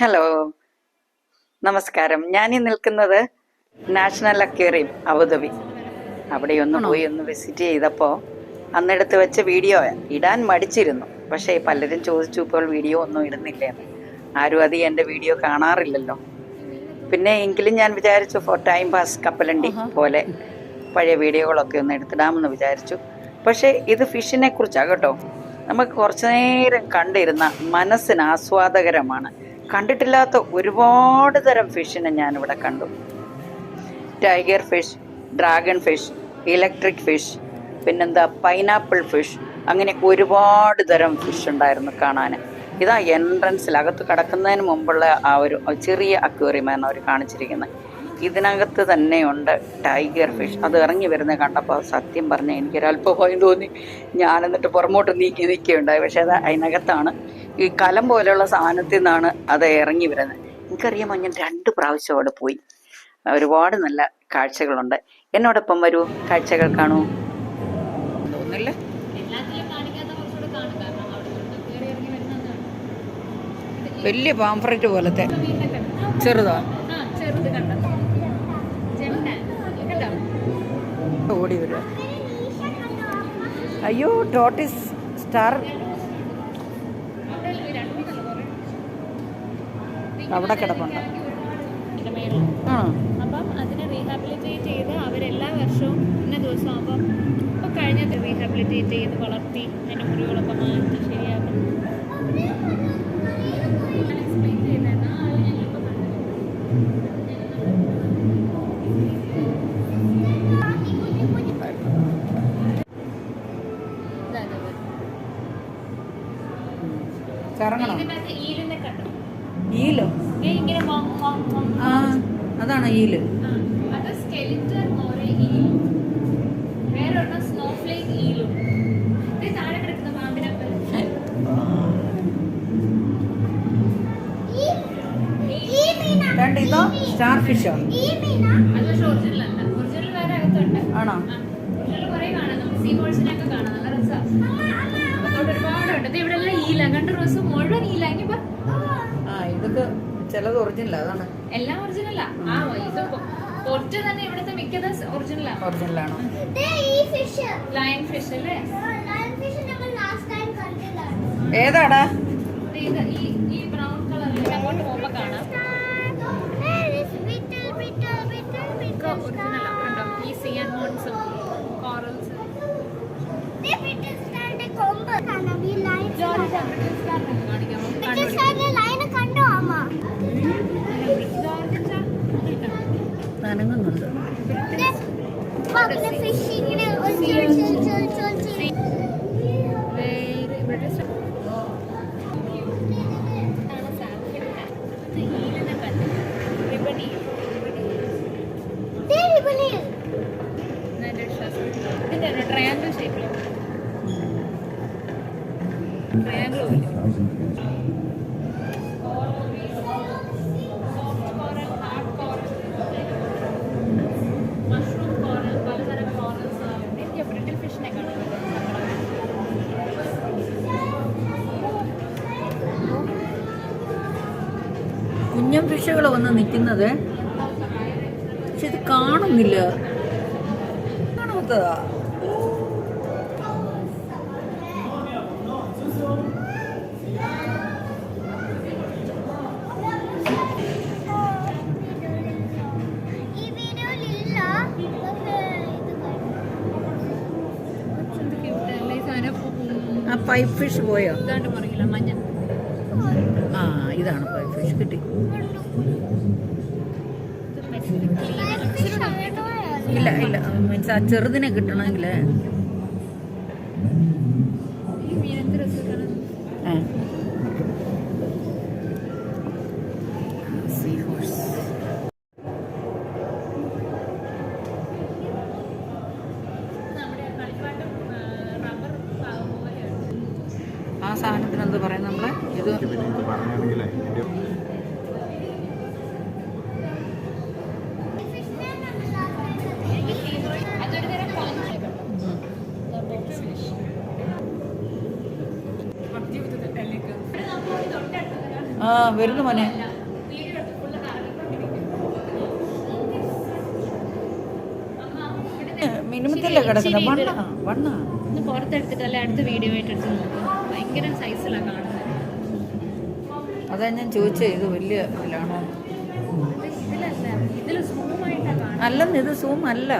Hello നമസ്കാരം. ഞാൻ ഈ നിൽക്കുന്നത് നാഷണൽ അക്വേറിയം അബുദാബി. അവിടെ ഒന്ന് പോയി ഒന്ന് വിസിറ്റ് ചെയ്തപ്പോൾ അന്നെടുത്ത് വെച്ച വീഡിയോ ഇടാൻ മടിച്ചിരുന്നു. പക്ഷേ പലരും ചോദിച്ചു ഇപ്പോൾ വീഡിയോ ഒന്നും ഇടുന്നില്ല ആരും അത് എന്റെ വീഡിയോ കാണാറില്ലല്ലോ. പിന്നെ എങ്കിലും ഞാൻ വിചാരിച്ചു ഫോർ ടൈം പാസ് കപ്പലണ്ടി പോലെ പഴയ വീഡിയോകളൊക്കെ ഒന്ന് എടുത്തിടാമെന്ന് വിചാരിച്ചു. പക്ഷേ ഇത് ഫിഷിനെ കുറിച്ചാണ് കേട്ടോ. നമുക്ക് കുറച്ചു നേരം കണ്ടിരുന്ന മനസ്സിന് ആസ്വാദകരമാണ്. കണ്ടിട്ടില്ലാത്ത ഒരുപാട് തരം ഫിഷിനെ ഞാനിവിടെ കണ്ടു. Tiger fish dragon fish electric fish പിന്നെന്താ പൈനാപ്പിൾ ഫിഷ് അങ്ങനെ ഒരുപാട് തരം ഫിഷ് ഉണ്ടായിരുന്നു കാണാൻ ഇതാ എൻട്രൻസിൽ അകത്ത് കടക്കുന്നതിന് മുമ്പുള്ള ആ ഒരു ചെറിയ അക്വേറിയമാണ് അവർ കാണിച്ചിരിക്കുന്നത് ഇതിനകത്ത് തന്നെയുണ്ട് ടൈഗർ ഫിഷ്. അത് ഇറങ്ങി വരുന്നത് കണ്ടപ്പോൾ സത്യം പറഞ്ഞാൽ എനിക്കൊരു അല്പ ഭയം തോന്നി. ഞാൻ എന്നിട്ട് പുറമോട്ട് നീക്കി നിൽക്കുകയുണ്ടായി. പക്ഷേ അത് അതിനകത്താണ്. ഈ കലം പോലെയുള്ള സാധനത്തിൽ നിന്നാണ് അത് ഇറങ്ങി വരുന്നത്. എനിക്കറിയാമോ ഞാൻ രണ്ട് പ്രാവശ്യം അവിടെ പോയി. ഒരുപാട് നല്ല കാഴ്ചകളുണ്ട്. എന്നോടൊപ്പം വരൂ. കാഴ്ചകൾ കാണൂ. തോന്നില്ല വലിയ പാംഫ്രറ്റ് പോലത്തെ. ചെറുതാ. ഓടി വരിക. അയ്യോ ടോട്ടിസ് സ്റ്റാർ അവിടെ രണ്ട് മൂന്നല്ല കുറേ അവിടെ കിടപ്പുണ്ട്. ആണോ അപ്പം അതിനെ റീഹാബിലിറ്റേറ്റ് ചെയ്ത് അവരെല്ലാ വർഷവും ഇന്ന ദിവസം കഴിഞ്ഞത് റീഹാബിലിറ്റേറ്റ് ചെയ്ത് വളർത്തി അതിന്റെ മുറികളൊക്കെ മാറ്റി ശരിയാക്കും. എക്സ്പ്ലെയിൻ ചെയ്തേന്ന ആൾ ഞങ്ങളിപ്പോൾ കണ്ടത് ഇതാ, ഇതാ, ഇതാ. കറങ്ങണോ ഇതിനകത്ത് ഈലിനെ കണ്ടോ ഈലോ ദേ ഇങ്ങനെ മൊ- മൊ- മൊ- ആ അതാണ് ഈൽ ആ, അത് skeleton മോരെ eel. വേറൊരെണ്ണം snowflake eel ഉണ്ട്. ദേ താഴെ കിടക്കുന്ന പാമ്പിനെ പോലെ. രണ്ട് ഇതോ സ്റ്റാർ ഫിഷോ. ആണോ ആ, original കുറേ കാണാം. നമുക്ക് sea birds നെ ഒക്കെ കാണാം. നല്ല രസാ. അകത്തോട്ട് ഒരുപാടുണ്ട്. ദേ ഇവിടെ എല്ലാം eel ആ. റോസ്? മുഴുവൻ. ആ ഇതൊക്കെ ചിലത് ഒറിജിനൽ അതാണ്. എല്ലാം ആ? ഇത് പൊറ്റ് തന്നെ ഇവിടുത്തെ മിക്കത് ഒറിജിനൽ ആണ്. ഒറിജിനലാണോ ലയൺ ഫിഷ് അല്ലേ? ഏതാടാ? ഈ ബ്രൗൺ കളറിൽ അങ്ങോട്ട് പോകുമ്പോ കാണാം. ഈ സി അൺമോൺസും കോറൽസ് ജോർജ് ഇതിന്റെ ട്രയാങ്കിൾ ഷേപ്പിൽ ട്രയാങ്കിൾ പോലെ മഷ്റൂം കോറൽ പലതരം കോറൽസ് എനിക്ക് ബ്രിട്ടിൽ ഫിഷിനെ കാണാൻ ഫിഷുകൾ വന്ന് നിൽക്കുന്നത് പക്ഷെ ഇത് കാണുന്നില്ല. കാണാത്തതാ. ആ പൈപ്പ് ഫിഷ് പോയോ? ഇതാണ് പറയില്ല മഞ്ഞ. ആ ഇതാണ് പൈപ്പ് ഫിഷ് കിട്ടി. ഇല്ല ഇല്ല. മീൻസ് ആ ചെറുതിനെ കിട്ടണമെങ്കിൽ. ആ. സാധനത്തിന് എന്ത് പറയും നമ്മൾ ഇത് ആ വരുന്നു മോനെ. മിനിമത്തില്ല കിടക്കുന്ന? വണ്ണ വണ്ണ. ഒന്ന് അടുത്ത ഭയങ്കര കാണുന്നത്. അതാ ഞാൻ ചോദിച്ചേ ഇത് വലിയ ഇതിലാണോ? അല്ലെന്ന് ഇത് സൂം അല്ല.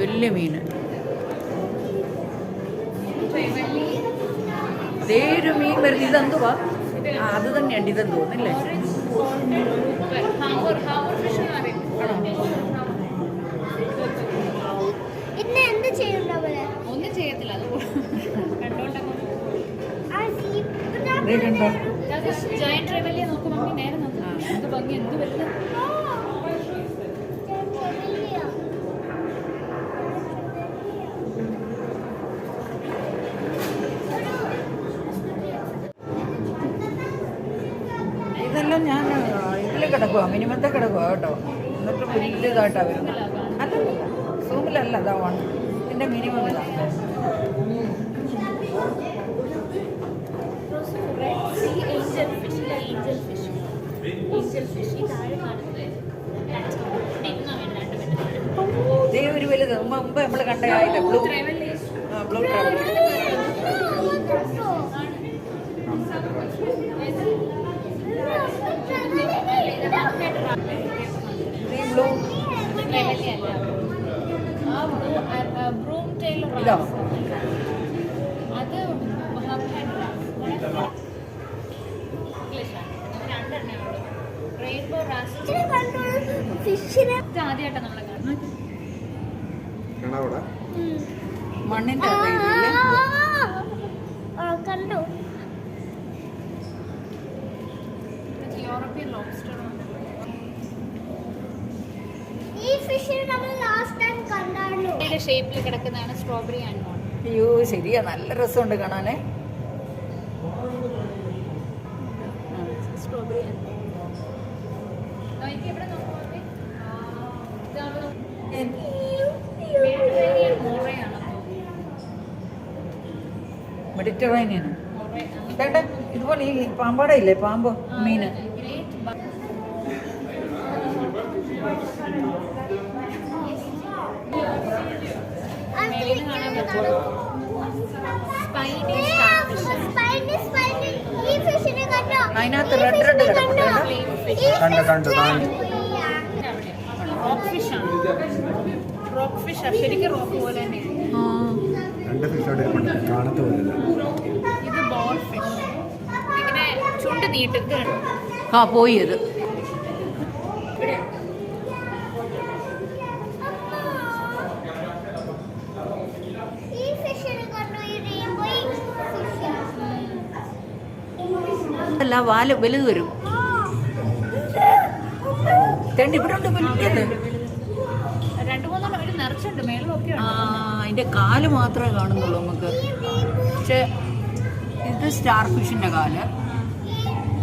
വലിയ മീൻ. അതേ ഒരു മീൻ വരുന്നത്. ഇതെന്തുവാ? അത് തന്നെയാണ് ഇതെന്ന് ചെയ്യുന്നവര് ഒന്നും ചെയ്യത്തില്ല. അത് ജോയിന്റ് ട്രൈവല്ലേ നോക്കും മമ്മി നേരെ നോക്കാം എന്ത് ഭംഗി എന്ത് വലുത് ഇതെല്ലാം ഞാൻ ഇതിൽ കിടക്കുക മിനിമത്തെ കിടക്കുക കേട്ടോ. എന്നിട്ട് വലിയതായിട്ടാണ് വരുന്നത്. അല്ല സൂമിലല്ല അതാ വൺ എന്റെ മിനിമം ഇതാ. ഇതേ ഒരു വലുത്. മുമ്പ് നമ്മൾ കണ്ട ബ്ലൂ ബ്ലൂ ട്രാവൽ ബ്ലൂ ട്രൈവല്ലേ അല്ല ആ ബ്രൂം ടൈലർ ഇതോ? അത് ഇംഗ്ലീഷാണ് രണ്ടെണ്ണേ ഉള്ളൂ റെയിൻബോ റാസ് ഫിഷിനെ കാണുന്നത് മണ്ണിന്റെ കണ്ടു. ഇത് യൂറോപ്യൻ ലോബ്സ്റ്റർ ഈ നമ്മൾ ലാസ്റ്റ് ടൈം ഇതിന്റെ ഷേപ്പിൽ കിടക്കുന്നതാണ് സ്ട്രോബെറി അൺമോൺ അയ്യോ ശരിയാ. നല്ല രസമുണ്ട് കാണാനേ. സ്ട്രോബെറി അൺമോൺ ഇവിടെ നോക്കുവാണെങ്കിൽ ഇതാണ് മെഡിറ്ററേനിയൻ മോറയാണെന്ന് മെഡിറ്ററേനിയൻ വേണ്ട ഇതുപോലെ ഈ പാമ്പാട ഇല്ലേ പാമ്പ് മീൻ. അതിനകത്ത് റെഡ് റെഡ്. കണ്ടു, കണ്ടു. റോക്ക് ഫിഷ് ആണ്. റോക്ക് ഫിഷ് ശരിക്കും റോക്ക് പോലെ തന്നെ. ആ, രണ്ട് ഫിഷ് അവിടെ ഇരിപ്പുണ്ട്. കാണത്ത് പോലില്ല ഇത് ബോൾ ഫിഷ് ഇങ്ങനെ ചുണ്ട് ആ പോയി അത് അല്ല വാൽ വലുത് വരും. രണ്ട് ഇവിടെ ഉണ്ട് വലിയത് രണ്ടു മൂന്നെണ്ണം ഒരു നിറച്ചുണ്ട് മേളൊക്കെ ആ. അതിന്റെ കാൽ മാത്രമേ കാണുന്നുള്ളൂ നമുക്ക്. പക്ഷേ ഇത് സ്റ്റാർ ഫിഷിന്റെ കാൽ.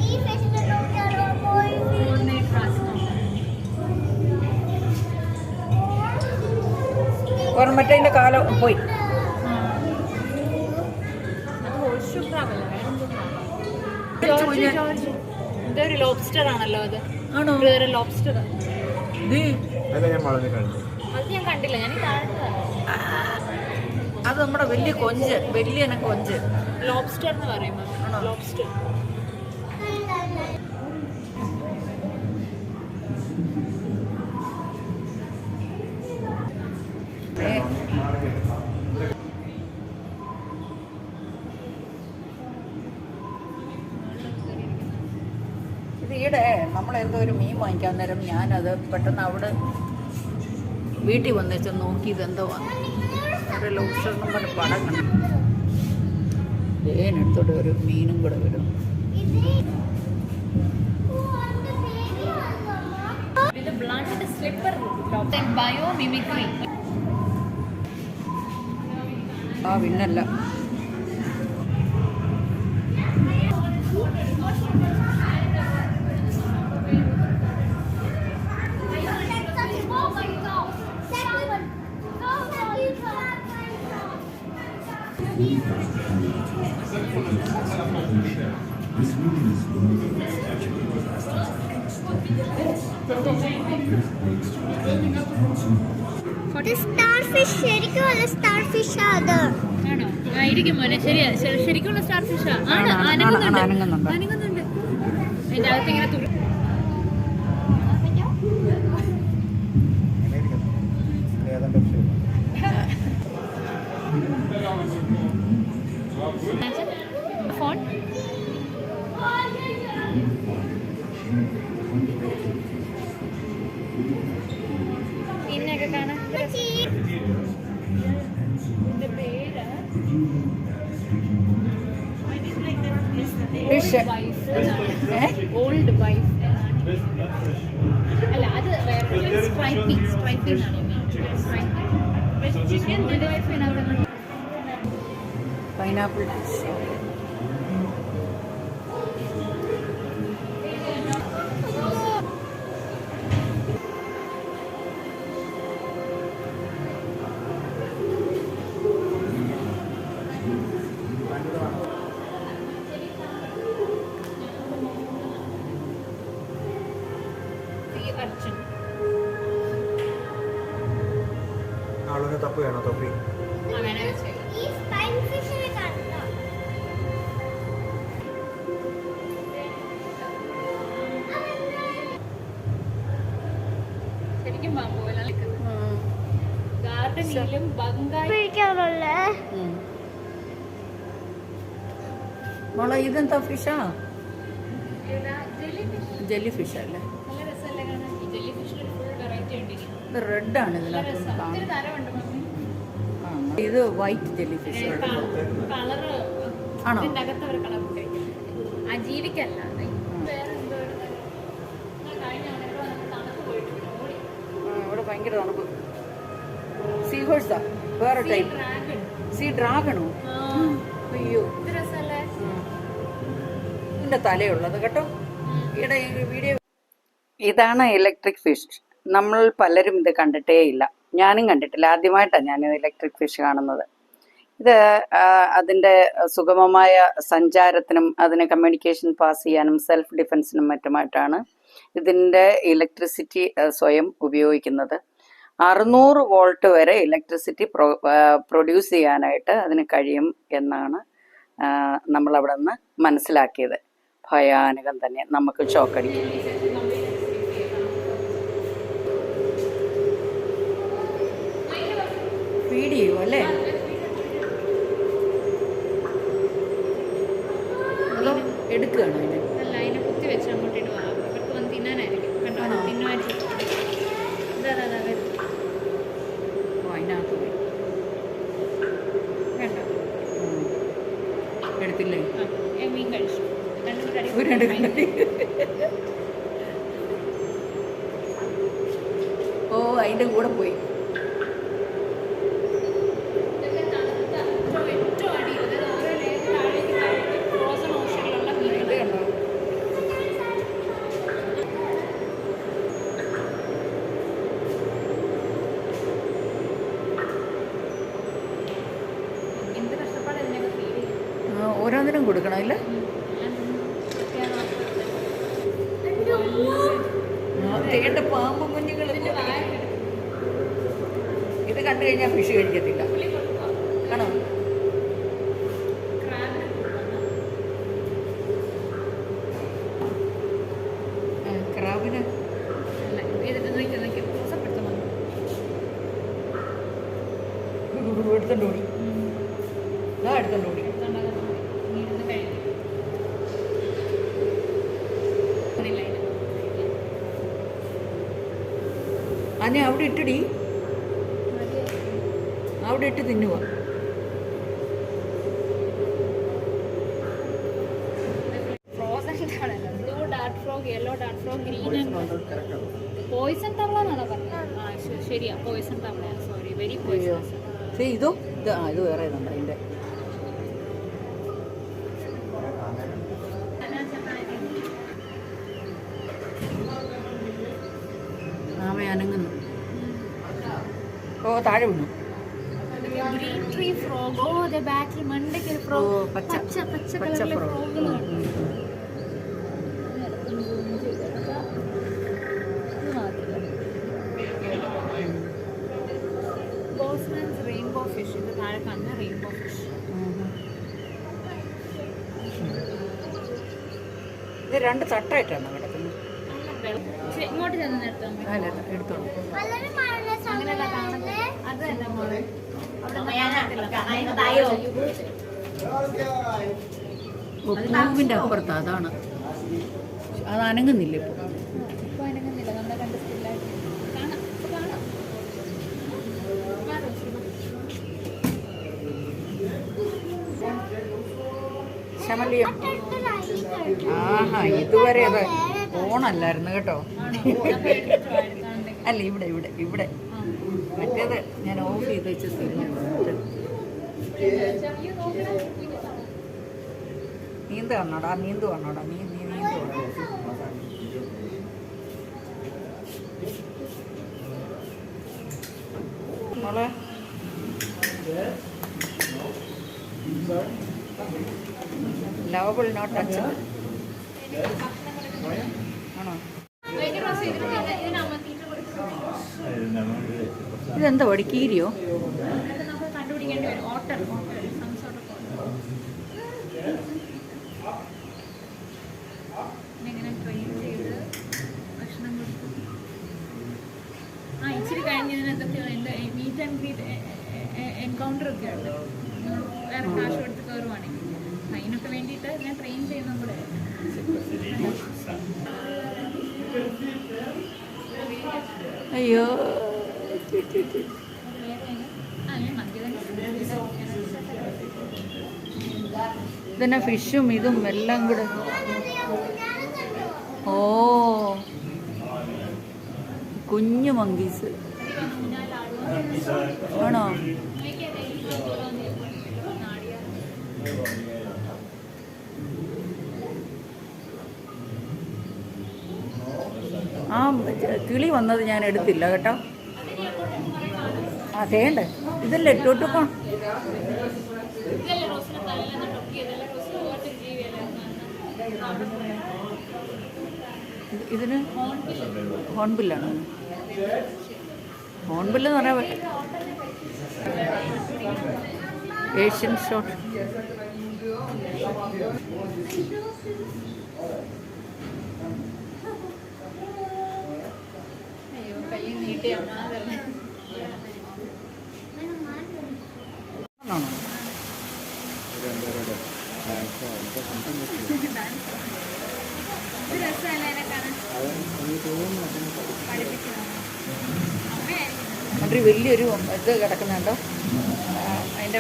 ഈ ഫിഷിനെ നോക്കിയാലോ പോയി. ഓർമ്മ മറ്റേ കാൽ പോയി ഇതൊരു ലോബ്സ്റ്റർ ആണല്ലോ അത്. ആണോ? ലോബ്സ്റ്റർ ഇത് അത് ഞാൻ കണ്ടില്ല. ഞാൻ അത് നമ്മുടെ വലിയ കൊഞ്ച് വലിയ കൊഞ്ച്. ലോബ്സ്റ്റർ എന്ന് പറയും ലോബ്സ്റ്റർ ഈടെ നമ്മളെന്തോ ഒരു മീൻ വാങ്ങിക്കാൻ നേരം ഞാനത് പെട്ടെന്ന് അവിടെ വീട്ടിൽ വന്നേച്ച് നോക്കി ഇതെന്തോ ഒരു ലോബ്സ്റ്റർ എന്നും പറഞ്ഞ് പടം കണ്ടു ഒരു മീനും കൂടെ മിമിക്രി ആ പിന്നല്ല ശരിക്കും സ്റ്റാർ ഫിഷ് അത്. ആണോ? ആയിരിക്കും മോനെ. ശരിയാ ശരി- ശരിക്കുള്ള സ്റ്റാർ ഫിഷാ ആണ് അനങ്ങുന്നുണ്ട്. അനങ്ങുന്നുണ്ട്. അതിന്റെ അകത്ത് ഇങ്ങനെ തുറ ഏതാണ്ട് fix, try fix Pineapple. മോളെ ഇതെന്താ ഫിഷാ ജെല്ലി ഫിഷ് ജെല്ലി ഫിഷ് അല്ലേ? നല്ല രസമല്ലേ കാണാൻ? ഈ ജെല്ലി ഫിഷിൽ ഫുൾ വെറൈറ്റി ഉണ്ട് ഇനി. ഇത് റെഡ് ആണ് ഇതിനകത്ത്. രസം. തരമുണ്ട് ആ, ഇത് വൈറ്റ് ജെല്ലി ഫിഷ് ആണോ? ജീവിക്കല്ല ഇവിടെ ഭയങ്കര തണുപ്പ്. ഹോഴ്സാ വേറെ ടൈപ്പ് സീ ഡ്രാഗണോ അയ്യോ. ഇത് രസമല്ലേ ഇതിന്റെ തലയുള്ളത് കേട്ടോ. വീഡിയോ ഇതാണ് ഇലക്ട്രിക് ഫിഷ് നമ്മൾ പലരും ഇത് കണ്ടിട്ടേ ഇല്ല. ഞാനും കണ്ടിട്ടില്ല. ആദ്യമായിട്ടാണ് ഞാൻ ഇലക്ട്രിക് ഫിഷ് കാണുന്നത്. ഇത് അതിന്റെ അതിന്റെ സുഗമമായ സഞ്ചാരത്തിനും അതിന് കമ്മ്യൂണിക്കേഷൻ പാസ് ചെയ്യാനും സെൽഫ് ഡിഫൻസിനും മറ്റുമായിട്ടാണ് ഇതിന്റെ ഇലക്ട്രിസിറ്റി സ്വയം ഉപയോഗിക്കുന്നത്. അറുന്നൂറ് വോൾട്ട് വരെ ഇലക്ട്രിസിറ്റി പ്രൊ പ്രൊഡ്യൂസ് ചെയ്യാനായിട്ട് അതിന് കഴിയും എന്നാണ് നമ്മൾ നമ്മളവിടെ നിന്ന് മനസ്സിലാക്കിയത്. ഭയാനകം തന്നെ നമുക്ക് ചോക്കടി. ഫീഡ് അതിനെ അല്ല അതിനെ കുത്തി വെച്ച് അങ്ങോട്ട് ഇടുക അവർക്ക് വന്ന് തിന്നാനായിരിക്കും കണ്ടോ ആണോ? തിന്നുമായിരിക്കും ഇതാ അതാ, അതാ വരും. ഓ അതിനകത്ത് പോയി കണ്ടോ ഉം. ഒരു രണ്ട് കണ്ടി. ഓ അതിന്റെ കൂടെ പോയി ഇതൊക്കെ തണുത്ത ഏറ്റവും ഏറ്റവും അടിയിൽ അതായത് ഓരോ ലെയർ താഴേക്ക് താഴേക്ക് ഫ്രോസൺ ഓഷനിലുള്ള ഇത് മീനുകൾ കണ്ടോ എന്ത് കഷ്ടപ്പാട് ഇതിനൊക്കെ ഫീൽ ചെയ്യും ആ, ഓരോന്നിനും കൊടുക്കണം ഇല്ല തേണ്ട പാമ്പ് കുഞ്ഞുങ്ങൾ ഇത് കണ്ടു കഴിഞ്ഞാൽ ഫിഷ് കഴിക്കത്തില്ല ആണോ ആ, ക്രാബിന് എടുത്തോണ്ട് ഓടി ഞാൻ എടുത്തോണ്ട് ഓടി അതിനെ അവിടെ ഇട്ടിടി. അവിടെ ഇട്ട് തിന്നുക ഇതോ ഇത് ആ ഇത് വേറെ ഇതുണ്ട്. അതിന്റെ ആമ അനങ്ങുന്നു. ഓ താഴെ വീണു. ഗ്രീൻ ട്രീ ഫ്രോഗ് ഓ അതെ ബാക്കിൽ മണ്ടയ്ക്ക് ഒരു ഫ്രോഗോ പച്ച പച്ച പച്ച ഫ്രോഗ് കളറിലെ. ഫ്രോഗുകൾ ഉം, ഉം, ഉം. ഫിഷ് ഇത് താഴെ കാണുന്ന റെയിൻബോ ഫിഷ് ഇത് രണ്ട് തട്ടായിട്ടാണ് കിടക്കുന്നത്. ഇങ്ങോട്ട് ചെന്ന് നിർത്താൻ അല്ല എടുത്തോളൂ. വളരെ മഴ അങ്ങനെയല്ല കാണുന്നത്. അത് തന്നെ മോളെ. പൂവിന്റെ അപ്പുറത്ത് അതാണ്. അത് അനങ്ങുന്നില്ല ഇപ്പോൾ ഇപ്പൊ അനങ്ങുന്നില്ല. നമ്മളെ കണ്ട് സ്റ്റില്ലായിട്ട് കാണാം ഇപ്പൊ കാണാം വാ റോസി, വാ. ശമലിയം ആഹാ ഇതുവരെ അത് ഓണല്ലായിരുന്നു കേട്ടോ. അല്ല ഇവിടെ ഇവിടെ ഇവിടെ. മറ്റേത് ഞാൻ ഓഫ് ചെയ്ത് വെച്ച് നീന്ത് വന്നോടാ നീന്ത് വന്നോടാ. നീ നീ നീന്ത് വന്നോടാ മോളെ ലവബിൾ നോട്ട് ടച്ചബിൾ ആണോ ഭയങ്കര റോസി, ഇതിന് നല്ല- ഇതിനമ്മ തീറ്റ കൊടുക്കും. ഇതെന്താ വടി കീരിയോ അത് നമുക്ക് കണ്ടുപിടിക്കേണ്ടി വരും otter otter some sort of otter. ഇതിനെങ്ങനെ നോട്ട് ചെയ്ത് ആണോ? ഇതെന്താ ആ ഇച്ചിരി കഴിഞ്ഞ് ഇതിനകത്തൊക്കെ എന്താ മീറ്റ് ആൻഡ് ഗ്രീറ്റ് എൻകൗണ്ടർ ഒക്കെ ഉണ്ട്. വേറെ കാശ് അതിനൊക്കെ ഞാൻ ട്രെയിൻ ചെയ്യുന്ന കൂടെ അയ്യോ. ഇതന്നെ ഫിഷും ഇതും എല്ലാം കൂടെ. ഓ. കുഞ്ഞു മങ്കീസ് ആണോ? ആ കിളി വന്നത് ഞാൻ എടുത്തില്ല കേട്ടോ. ആ ടോട്ടുക്കോൺ ഇതല്ലേ ഇട്ടോട്ട് പോ. ഇതിന് ഹോൺബില്ലാണ് ഹോൺബില്ല് എന്ന് പറയാൻ ഏഷ്യൻ ഷോട്ട്. അയ്യോ കൈ നീട്ടിയാണ് അതല്ലേ ആണോ ഇത് രസമല്ലേ അതിനെ കാണാൻ പഠിപ്പിക്കണം അമ്മയായിരിക്കും എന്നിട്ട് വലിയൊരു ഇത് കിടക്കുന്നുണ്ടോ? അതിന്റെ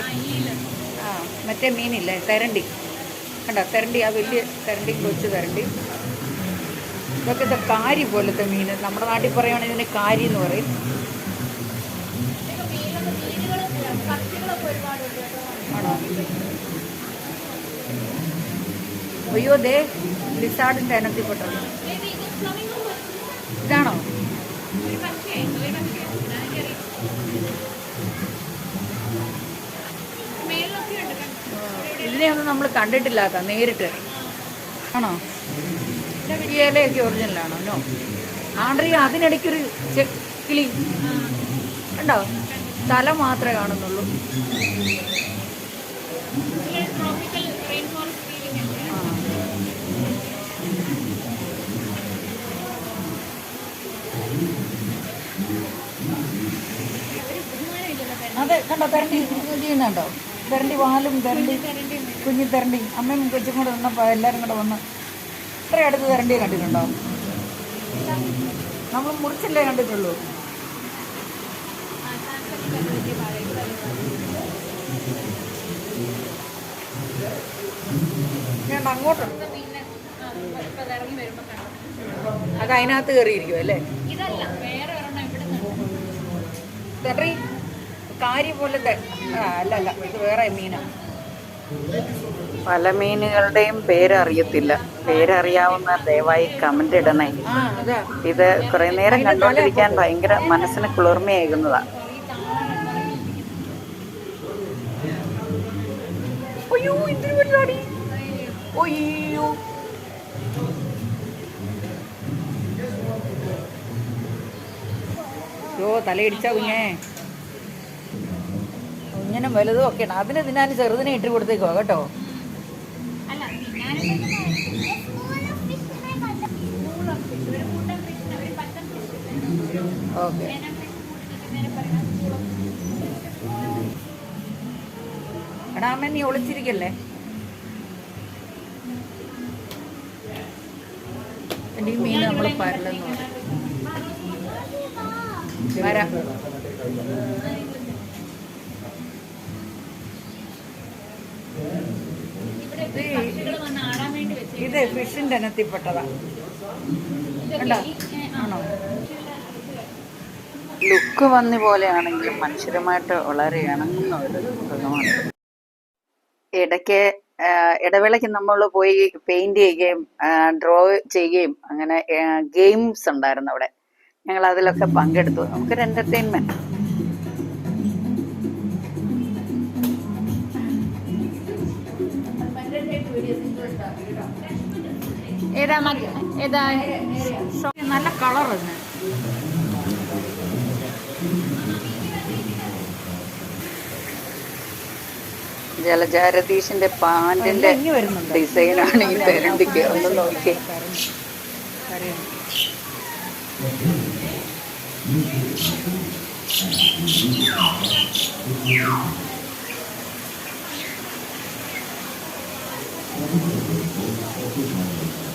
ആ മറ്റേ മീനില്ലേ തെരണ്ടി. കണ്ടോ തെരണ്ടി ആ വലിയ തെരണ്ടി കൊച്ചു തെരണ്ടി. ഇതൊക്കെ ഇത് കാരി പോലത്തെ മീൻ. നമ്മുടെ നാട്ടിൽ പറയുകയാണെങ്കിൽ ഇതിന് കാരി എന്ന് പറയും. അയ്യോ ദേ ലിസാർഡിന്റെ അനത്തി പെട്ടത്. ഇതാണോ? ഇതിനെ ഒന്നും നമ്മൾ കണ്ടിട്ടില്ലാത്ത നേരിട്ട്. ആണോ? ഈ ഇലയൊക്കെ ഒറിജിനലാണോ? നോ അതിനിടയ്ക്കൊരു ചെക്കിളി കിളി. ഉണ്ടോ തല മാത്രമേ കാണുന്നുള്ളൂ. അതെ കണ്ടോ? തെരണ്ടി ചെയ്യുന്നുണ്ടോ തെരണ്ടി വാലും തെരണ്ടി കുഞ്ഞി തെരണ്ടി അമ്മയും കൊച്ചും കൂടെ വന്നപ്പോൾ എല്ലാവരും കൂടെ വന്ന് ഇത്ര അടുത്ത് തരണ്ടിയെ കണ്ടിട്ടുണ്ടോ? നമ്മൾ മുറിച്ചല്ലേ കണ്ടിട്ടുള്ളൂ. ഞാൻ അങ്ങോട്ടുണ്ട് അത് അതിനകത്ത് കയറിയിരിക്കും അല്ലേ? തെറി. കാരി പോലത്തെ അല്ല അല്ല ഇത് വേറെ മീനാണ് പല മീനുകളുടെയും പേരറിയത്തില്ല. പേരറിയാവുന്ന ദയവായി കമന്റ് ഇടണേ. ഇത് കുറെ നേരം കണ്ടുകൊണ്ടിരിക്കാൻ ഭയങ്കര മനസ്സിന് കുളിർമയേകുന്നതാ. അയ്യോ ഇത്തിരി വലുതാടി. അയ്യോ. ഓ തലയിടിച്ച കുഞ്ഞേ. ചെറുതിനും വലുതും ഒക്കെയാണ്. അതിന് ഇതിനാലും ചെറുതിനെ ഇട്ട് കൊടുത്തേക്കോ കേട്ടോ. ഓക്കെ. എടാ അമ്മ നീ ഒളിച്ചിരിക്കല്ലേ? എന്റെ മീൻ നമ്മൾ പരലെന്ന് പറയും വരാം. ഇവിടെ പക്ഷികൾ വന്ന് ആടാൻ വേണ്ടി വെച്ചേ ഇത് ഫിഷിന്റെ ഇനത്തിൽപ്പെട്ടതാ. കണ്ടോ? ആണോ? ലുക്ക് വന്നി പോലെയാണെങ്കിലും മനുഷ്യരുമായിട്ട് വളരെ ഇണങ്ങുന്ന ഇടയ്ക്ക് ഇടവേളയ്ക്ക് നമ്മൾ പോയി പെയിന്റ് ചെയ്യുകയും ഡ്രോ ചെയ്യുകയും അങ്ങനെ ഗെയിംസ് ഉണ്ടായിരുന്നു അവിടെ. ഞങ്ങൾ അതിലൊക്കെ പങ്കെടുത്തു. നമുക്കൊരു എന്റർടൈൻമെന്റ് ഏതാ ഏതാ നല്ല കളർ തന്നെ ജലജാരതീഷിന്റെ പാന്റിന്റെ ഡിസൈനാണ് ഈ പെരണ്ടിക്ക് ഒന്ന് നോക്കിയേ നമ്മളിതിന്റെ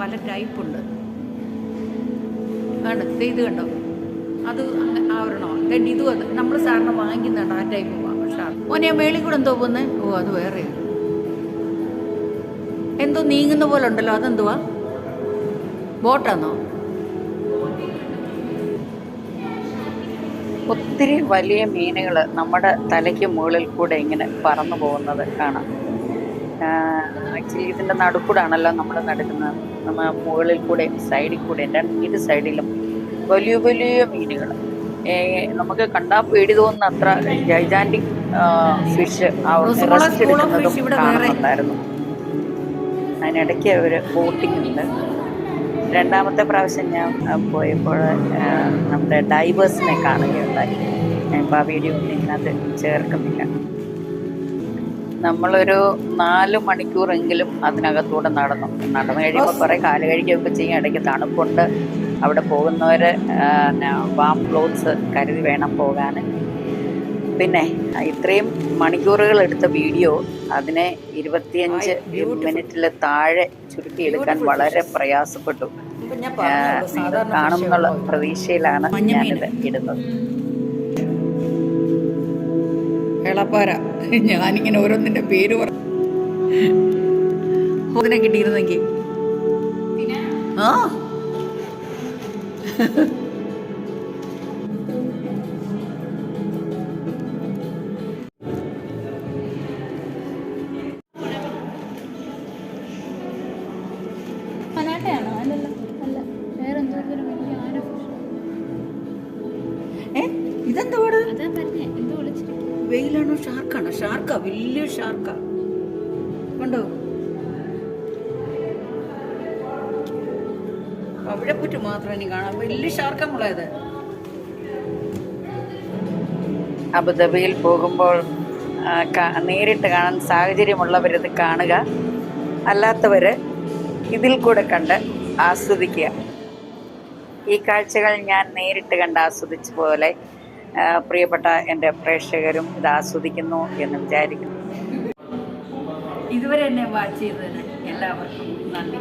പല ടൈപ്പുണ്ട്. ആണ് ഇത് കണ്ടോ? അത് ആവരണോ? കണ്ടി ഇതും അത്. നമ്മൾ സാറിന് വാങ്ങിക്കുന്നുണ്ട് ആ ടൈപ്പ് ഞാൻ മേളിൽ കൂടെ എന്തോ പോകുന്നത് ഓ അത് വേറെ. എന്തോ നീങ്ങുന്ന പോലെ ഉണ്ടല്ലോ അതെന്തുവാ? ബോട്ടാന്നോ? ഒത്തിരി വലിയ മീനുകൾ നമ്മുടെ തലയ്ക്ക് മുകളിൽ കൂടെ ഇങ്ങനെ പറന്നു പോകുന്നത് കാണാം. ആക്ച്വലി ഇതിന്റെ നടുക്കൂടാണല്ലോ നമ്മൾ നടക്കുന്നത്. നമ്മൾ മുകളിൽ കൂടെ സൈഡിൽ കൂടെയും രണ്ട് സൈഡിലും വലിയ വലിയ മീനുകൾ നമുക്ക് കണ്ടാൽ പേടി തോന്നുന്ന അത്ര ജൈജാന്റിക് ഫിഷ് റെസ്റ്റ് എടുക്കുന്നതും കാണുന്നുണ്ടായിരുന്നു. അതിനിടയ്ക്ക് ഒരു ബോട്ടിംഗ് ഉണ്ട്. രണ്ടാമത്തെ പ്രാവശ്യം ഞാൻ പോയപ്പോൾ നമ്മുടെ ഡൈവേഴ്സിനെ കാണുകയുണ്ടായി. ഞാൻ ഇപ്പോൾ ആ വീഡിയോ ഒന്നും ഇതിനകത്ത് ചേർക്കുന്നില്ല. നമ്മളൊരു നാല് മണിക്കൂറെങ്കിലും അതിനകത്തൂടെ നടന്നു. നടന്നു കഴിയുമ്പോൾ കുറേ കാൽ കഴിക്കുകയൊക്കെ ചെയ്യും. ഇടയ്ക്ക് തണുപ്പുണ്ട്. അവിടെ പോകുന്നവർ വാം ക്ലോത്ത്സ് കരുതി വേണം പോകാൻ പിന്നെ ഇത്രയും മണിക്കൂറുകൾ എടുത്ത വീഡിയോ അതിനെ ഇരുപത്തിയഞ്ച് മിനിറ്റിൽ താഴെ ചുരുക്കിയെടുക്കാൻ വളരെ പ്രയാസപ്പെട്ടു. കാണുമെന്നുള്ള പ്രതീക്ഷയിലാണ് ഞാനിത് ഇടുന്നത്. എളപ്പാര. ഞാനിങ്ങനെ ഓരോന്നിന്റെ പേര് പറ അതിനെ കിട്ടിയിരുന്നെങ്കിൽ ആ. മനാട്ടയാണോ വെയിലാണോ? ഷാർക്കാണോ? ഷാർക്കാ വലിയ ഷാർക്കാ. കണ്ടോ? അവിടെ പറ്റി മാത്രം ഇനി കാണാം. വലിയ ഷാർക്കാ മുളയത് അബുദാബിയിൽ പോകുമ്പോൾ നേരിട്ട് കാണാൻ സാഹചര്യമുള്ളവരത് കാണുക. അല്ലാത്തവർ ഇതിൽ കൂടെ കണ്ട് ആസ്വദിക്കുക. ഈ കാഴ്ചകൾ ഞാൻ നേരിട്ട് കണ്ട് ആസ്വദിച്ച പോലെ പ്രിയപ്പെട്ട എന്റെ പ്രേക്ഷകരും ഇത് ആസ്വദിക്കുന്നു എന്ന് വിചാരിക്കുന്നു. ഇതുവരെ എന്നെ വാച്ച് ചെയ്തതിന് എല്ലാവർക്കും നന്ദി.